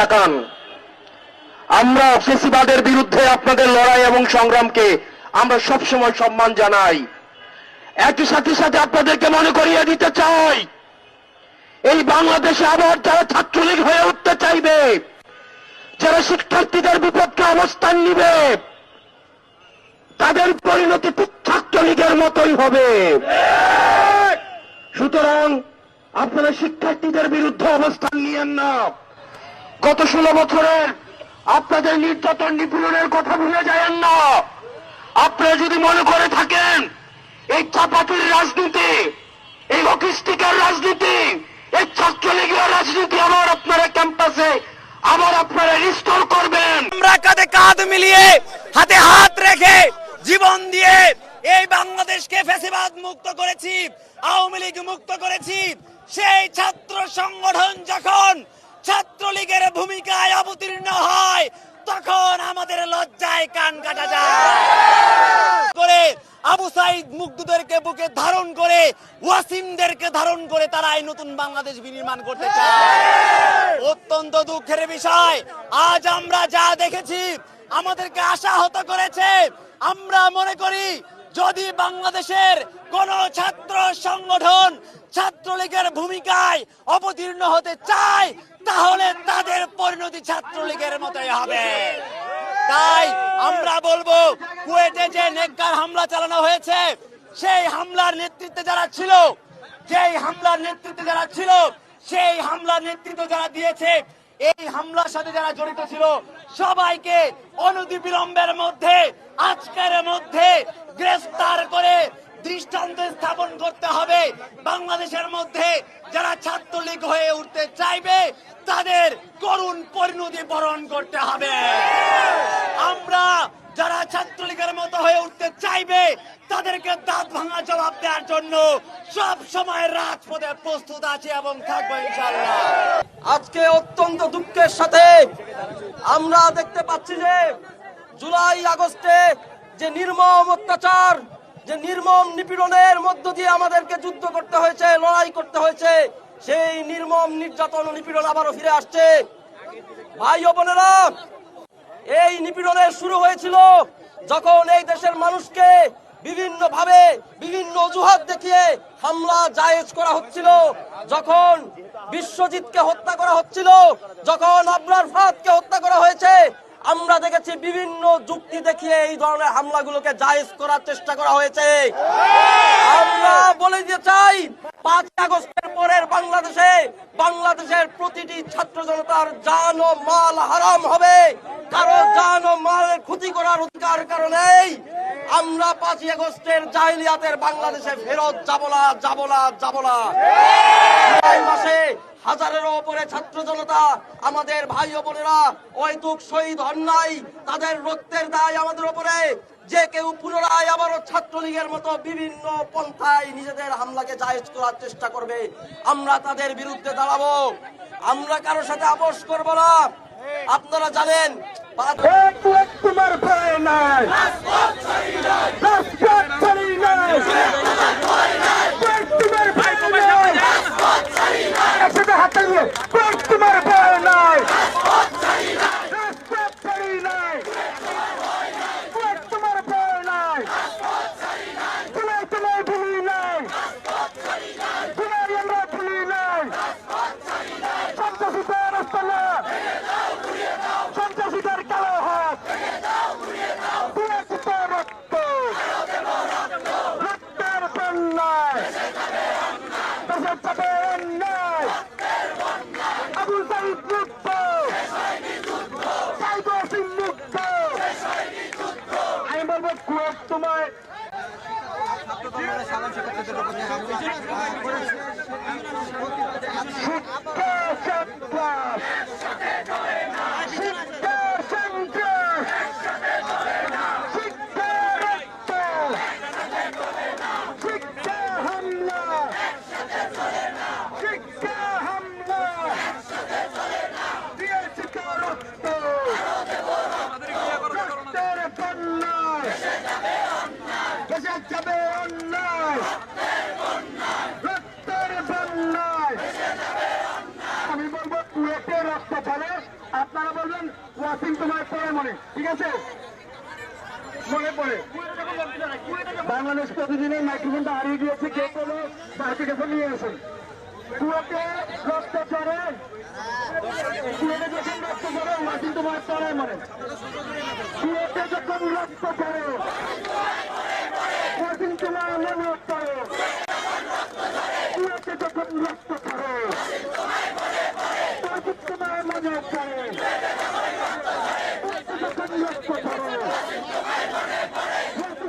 তাকান। আমরা ফেসিবাদের বিরুদ্ধে আপনাদের লড়াই এবং সংগ্রামকে আমরা সবসময় সম্মান জানাই। একই সাথে সাথে আপনাদেরকে মনে করিয়ে দিতে চাই, এই বাংলাদেশে আবার যারা ছাত্রলীগ হয়ে উঠতে চাইবে, যারা শিক্ষার্থীদের বিপক্ষে অবস্থান নিবে, তাদের পরিণতি ছাত্রলীগের মতোই হবে। সুতরাং আপনারা শিক্ষার্থীদের বিরুদ্ধে অবস্থান নিয়েন না। গত ষোলো বছরের আপনাদের নির্যাতন নিপীড়নের কথা ভুলে যায়েন না। আপনারা যদি মনে করে থাকেন, এই চাপাতির রাজনীতি, এই লকিস্টিকের রাজনীতি, এই ছাত্রলীগের রাজনীতি আবার আপনারা ক্যাম্পাসে, আবার আপনারা রিস্টোর করবেন। আমরা কাঁধে কাঁধ মিলিয়ে, হাতে হাত রেখে জীবন দিয়ে এই বাংলাদেশকে ফেসিবাদ মুক্ত করেছি, আওয়ামী লীগ মুক্ত করেছি, সেই ছাত্র সংগঠন যখন ছাত্রলীগের ভূমিকায় অবতীর্ণ হয়, তখন আমাদের লজ্জায় কান কাটা যায়। করে আবু সাইদ মুগ্ধদেরকে বুকে ধারণ করে, ওয়াসিমদেরকে ধারণ করে তারা এই নতুন বাংলাদেশ বিনির্মাণ করতে চায়। অত্যন্ত দুঃখের বিষয়, আজ আমরা যা দেখেছি, আমাদেরকে আশাহত করেছে। আমরা মনে করি, যদি বাংলাদেশের কোন ছাত্র সংগঠন ছাত্রলীগের ভূমিকায় অবতীর্ণ হতে চায় তাহলে তাদের পরিণতি ছাত্রলীগের মতোই হবে। তাই আমরা বলব, কুয়েটে যে নেককার হামলা চালানো হয়েছে, সেই হামলার নেতৃত্বে যারা ছিল, যেই হামলার নেতৃত্বে যারা ছিল, সেই হামলার নেতৃত্ব যারা দিয়েছে, এই হামলার সাথে যারা জড়িত ছিল, সবাইকে অনতি বিলম্বের মধ্যে, আজকের মধ্যে গ্রেফতার করে দৃষ্টান্ত স্থাপন করতে হবে। বাংলাদেশের মধ্যে যারা ছাত্রলীগ হয়ে উঠতে চাইবে, তাদের করুণ পরিণতি বরণ করতে হবে। আমরা যারা ছাত্রলীগের মতো হয়ে উঠতে চাইবে, তাদেরকে দাঁত ভাঙা জবাব দেওয়ার জন্য সব সময় রাজপথে প্রস্তুত আছে এবং থাকব ইনশাল্লাহ আজকে অত্যন্ত দুঃখের সাথে আমরা দেখতে পাচ্ছি যে জুলাই আগস্টে যে নির্মম অত্যাচার যে নির্মম নিপীড়নের মধ্য দিয়ে আমাদেরকে যুদ্ধ করতে হয়েছে, লড়াই করতে হয়েছে, সেই নির্মম নির্যাতন ও নিপীড়ন আবারও ফিরে আসছে। ভাই ও বোনেরা, এই নিপীড়নের শুরু হয়েছিল যখন এই দেশের মানুষকে বিভিন্ন ভাবে বিভিন্ন অজুহাত দেখিয়ে হামলা জায়েজ করা হচ্ছিল, যখন বিশ্বজিৎকে হত্যা করা হচ্ছিল, যখন আবরার ফাহাদকে হত্যা করা হয়েছে আমরা দেখেছি বিভিন্ন যুক্তি দেখিয়ে এই ধরনের হামলাগুলোকে জায়েজ করার চেষ্টা করা হয়েছে। আমরা বলে দিতে চাই, পাঁচ আগস্টের পরের বাংলাদেশে বাংলাদেশের প্রতিটি ছাত্র জনতার জান ও মাল হারাম হবে। কারও জান ও মালের ক্ষতি করার অধিকার কারণেই আমরা পাঁচই আগস্টের জাহিলিয়াতের বাংলাদেশে ফেরত যাব না যাব না যাব না। মাসে হাজারেরও উপরে ছাত্র জনতা আমাদের ভাই ও বোনেরা অহেতুক শহীদ হন নাই তাদের রক্তের দায় আমাদের উপরে যে কেউ পুনরায় আবারও ছাত্রলীগের মতো বিভিন্ন পন্থায় নিজেদের হামলাকে জায়েজ করার চেষ্টা করবে আমরা তাদের বিরুদ্ধে দাঁড়াবো। আমরা কারোর সাথে আপোষ করব না। আপনারা জানেন তোমার ভয় নাই রাজপথ ছাড়ি নাই তোমার ভয় নাই একসাথে হাতে দিয়ে তোমার ভয় নাই রাজপথ ছাড়ি নাই তোমার ভয় নাই তোমায় তোমায় ভুলি নাই তোমায় আমরা ভুলি নাই সন্ত্রাসীদের রাস্তা না সন্ত্রাসীদের কালো হাত দিয়েছে রক্ত রক্তের বন্যায় দেশের চাপে অন্যায় আবু সাইদ মুক্ত সাইদ ওয়াসিম মুক্ত আমি বলব কুয়েত তোমায় শিক্ষা সন্ত্রাস শিক্ষা সন্ত্রাস শিক্ষা রক্ত শিক্ষা হামলা শিক্ষা হামলা দিয়েছি তো রক্ত রক্তের বন্যায় দেশে যাবে অন্যায় রক্তের বন্যায়। আমি বলব কুয়েটের ওয়াসিম তোমার পরে মনে ঠিক আছে? মনে পড়ে। বাংলাদেশ প্রতিদিনের মাইক্রোফোনটা হারিয়ে গিয়েছে, কে কোনো কাছে নিয়ে আসুন। কুয়াতে রক্ত চড়ে। কুয়াতে যখন রক্ত চড়ে, ওয়াসিম তোমার পরে মনে কুয়াতে যখন রক্ত চড়ে তোমাকে যখন নষ্ট করে তখন তোমার মনে পড়ে যখন নষ্ট করে যখন